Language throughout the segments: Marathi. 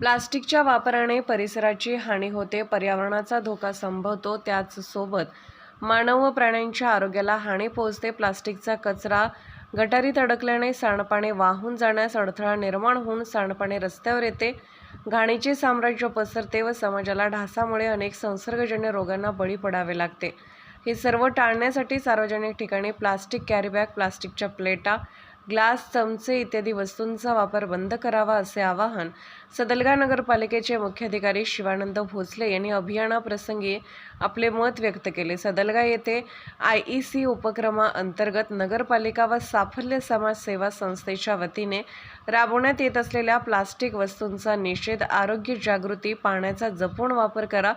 प्लास्टिकच्या वापराने परिसराची हानी होते पर्यावरणाचा धोका संभवतो त्याचसोबत मानव व प्राण्यांच्या आरोग्याला हानी पोहोचते. प्लास्टिकचा कचरा गटारीत अडकल्याने सांडपाणी वाहून जाण्यास अडथळा निर्माण होऊन सांडपाणी रस्त्यावर येते. घाणीचे साम्राज्य पसरते व समाजाला ढासामुळे अनेक संसर्गजन्य रोगांना बळी पडावे लागते. हे सर्व टाळण्यासाठी सार्वजनिक ठिकाणी प्लास्टिक कॅरीबॅग प्लास्टिकच्या प्लेटा ग्लास चमचे इत्यादी वस्तूंचा वापर बंद करावा असे आवाहन सदलगा नगरपालिकेचे मुख्याधिकारी शिवानंद भोसले यांनी अभियानाप्रसंगी आपले मत व्यक्त केले. सदलगा येथे आय ई सी उपक्रमाअंतर्गत नगरपालिका व साफल्य समाज सेवा संस्थेच्या वतीने राबवण्यात येत असलेल्या प्लास्टिक वस्तूंचा निषेध आरोग्य जागृती पाण्याचा जपून वापर करा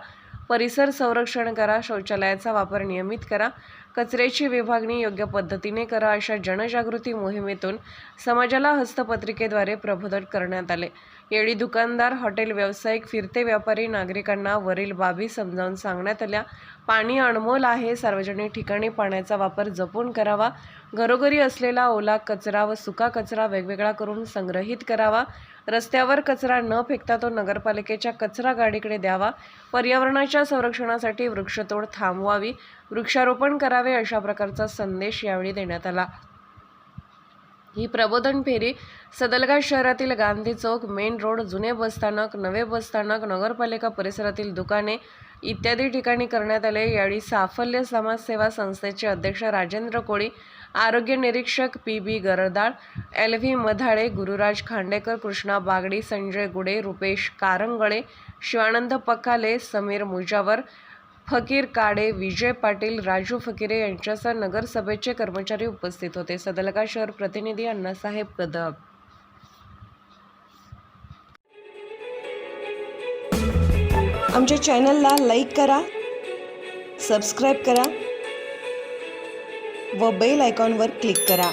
परिसर संरक्षण करा शौचालयाचा वापर नियमित करा कचऱ्याची विभागणी योग्य पद्धतीने करा अशा जनजागृती मोहिमेतून समाजाला हस्तपत्रिकेद्वारे प्रबोधन करण्यात आले. येळी दुकानदार हॉटेल व्यावसायिक फिरते व्यापारी नागरिकांना वरील बाबी समजावून सांगण्यात आल्या. पाणी अनमोल आहे. सार्वजनिक ठिकाणी पाण्याचा वापर जपून करावा. घरोघरी असलेला ओला कचरा व सुका कचरा वेगवेगळा करून संग्रहित करावा. रस्त्यावर कचरा न फेकता तो नगरपालिकेच्या कचरा गाडीकडे द्यावा. पर्यावरणाच्या संरक्षणासाठी वृक्षतोड थांबवावी. वृक्षारोपण करावे अशा प्रकारचा संदेश यावेळी देण्यात आला. ही प्रबोधन फेरी सदलगा शहरातील गांधी चौक मेन रोड जुने बसस्थानक नवे बसस्थानक नगरपालिका परिसरातील दुकाने इत्यादी ठिकाणी करण्यात आले. यावेळी साफल्य समाजसेवा संस्थेचे अध्यक्ष राजेंद्र कोळी आरोग्य निरीक्षक P B Gardal L V Madhale Gururaj Khandekar Krishna Bagdi Sanjay Gude Rupesh Karangale Shivanand पकाले Sameer Mujawar फकीर काडे विजय पाटील राजू फकीरे यांच्यासह नगरसभेचे कर्मचारी उपस्थित होते. सदलगा शहर प्रतिनिधी अण्णासाहेब कदम आमच्या चॅनलला लाईक करा सबस्क्राईब करा व बेल आयकॉनवर क्लिक करा.